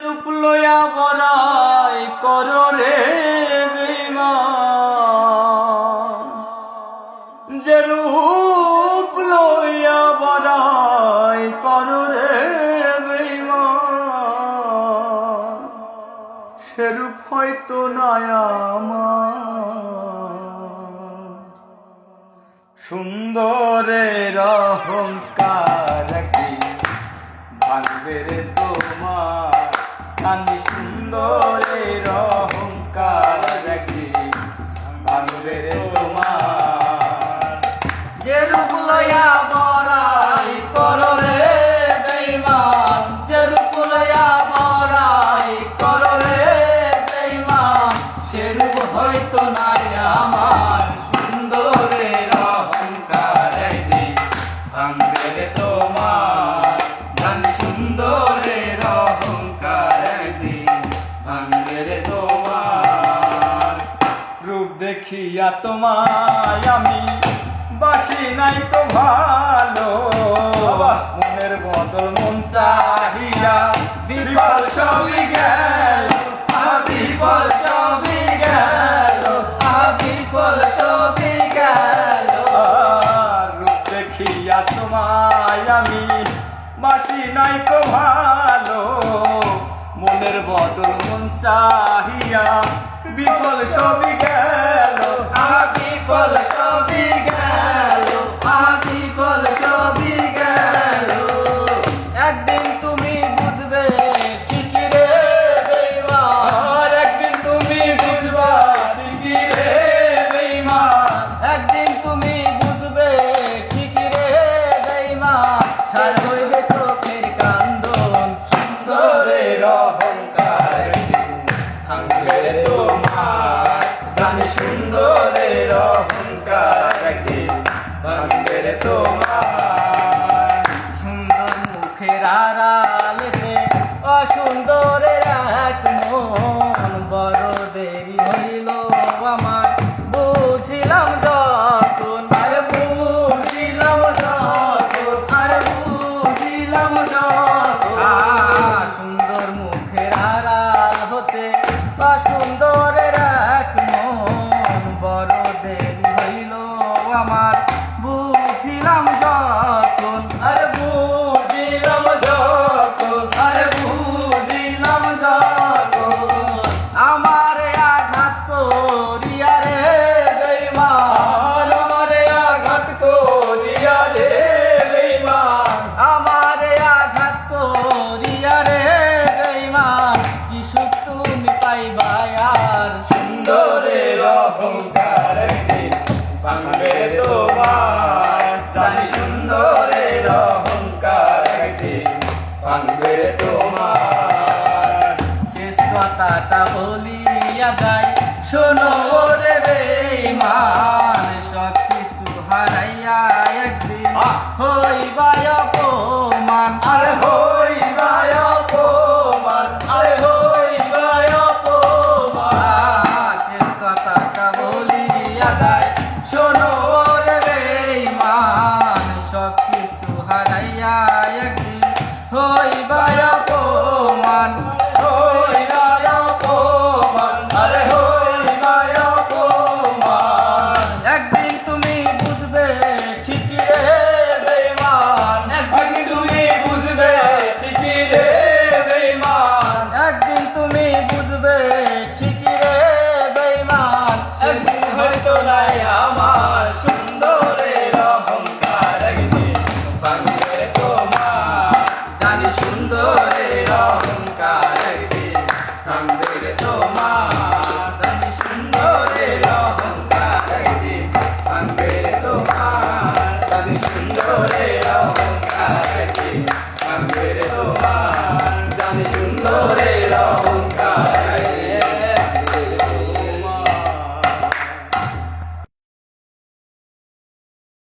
রূপ লয়া বরাই কর রে। যে রূপ লইয়া বরাই কর রে। সে রূপ হয়তো নয় সুন্দরের অহংকার দেখিয়া তোমায় আমি বাসি নাই কো ভালো। মনের বদল মন চাহিয়া বিফল সবই গেল বিফল সবই গেল বিফল সবই গেল। রূপ দেখিয়া তোমায় আমি বাসি নাই কো ভালো। মনের বদল মন চাহিয়া বিফল সবই গেল মুখের আড়ালেতে এক মন, বড় দেরি হইল আমার। বুঝিলাম যখন আর বুঝিলাম যখন আর বুঝিলাম যখন সুন্দর মুখের আড়াল হতে অসুন্দরের এক মন, বড় দেরি হইল আমার। বুঝিলাম ভাঙবে তোমার। শেষ কথাটা শোনো সুন্দরের অহংকার একদিন কান্দের তোমার আমি সুন্দরের অহংকার একদিন কান্দের তোমার আমি সুন্দরের অহংকার একদিন কান্দের তোমার আমি